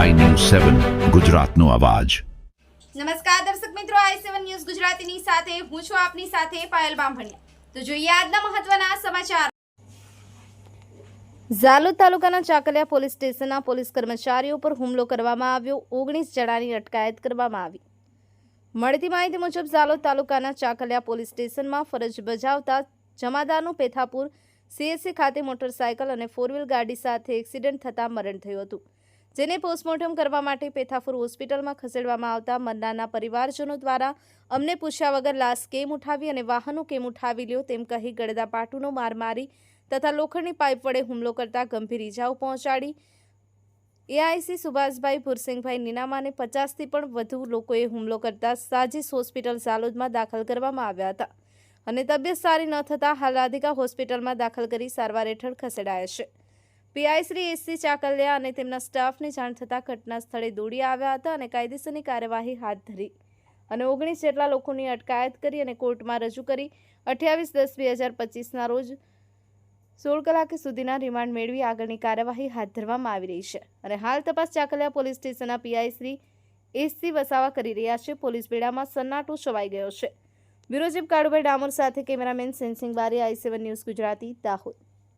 સેવન, ગુજરાતનો અવાજ. નમસ્કાર દર્શક મિત્રો, આઈ સેવન ન્યૂઝ ગુજરાતીની સાથે હું છું આપની સાથે પાયલ બામભણિયા. તો જોઈએ આજના મહત્વના સમાચાર. ઝાલોદ તાલુકાના ચાકલિયા પોલીસ સ્ટેશનના પોલીસ કર્મચારીઓ પર હુમલો કરવામાં આવ્યો. ઓગણીસ જણાની અટકાયત કરવામાં આવી. મળતી માહિતી મુજબ, ઝાલોદ તાલુકાના ચાકલિયા પોલીસ સ્ટેશનમાં ફરજ બજાવતા જમાદારનું પેથાપુર સીએસસી ખાતે મોટરસાયકલ અને ફોર વ્હીલ ગાડી સાથે એક્સિડન્ટ થતાં મરણ થયું હતું. જેને પોસ્ટમોર્ટમ કરવા માટે પેથાપુર હોસ્પિટલમાં ખસેડવામાં આવતા મન્નાના પરિવારજનો દ્વારા અમને પૂછ્યા વગર લાશ કેમ ઉઠાવી અને વાહનો કેમ ઉઠાવી લ્યો તેમ કહી ગળદા પાટુનો માર મારી તથા લોખંડની પાઇપ વડે હુમલો કરતા ગંભીર ઇજાઓ પહોંચાડી. એઆઈસી સુભાષભાઈ ભુરસિંગભાઈ નીનામાને પચાસથી પણ વધુ લોકોએ હુમલો કરતા સાજીસ હોસ્પિટલ ઝાલોદમાં દાખલ કરવામાં આવ્યા હતા અને તબિયત સારી ન થતાં હાલ રાધિકા હોસ્પિટલમાં દાખલ કરી સારવાર હેઠળ ખસેડાયા છે. પીઆઈ શ્રી એસસી ચાકલિયા અને તેમના સ્ટાફને જાણ થતાં ઘટના સ્થળે દોડી આવ્યા હતા અને કાયદેસરની કાર્યવાહી હાથ ધરી અને ઓગણીસ જેટલા લોકોની અટકાયત કરી અને કોર્ટમાં રજૂ કરી. અઠ્યાવીસ દસ બે હજાર પચીસના રોજ સોળ કલાક સુધીના રિમાન્ડ મેળવી આગળની કાર્યવાહી હાથ ધરવામાં આવી રહી છે. અને હાલ તપાસ ચાકલિયા પોલીસ સ્ટેશનના પીઆઈ શ્રી એસસી વસાવા કરી રહ્યા છે. પોલીસ બેડામાં સન્નાટો છવાઈ ગયો છે. બ્યુરો ચીફ કાળુભાઈ ડામોર સાથે cameraman Sensing Bari I seven news Gujarati, Dahod.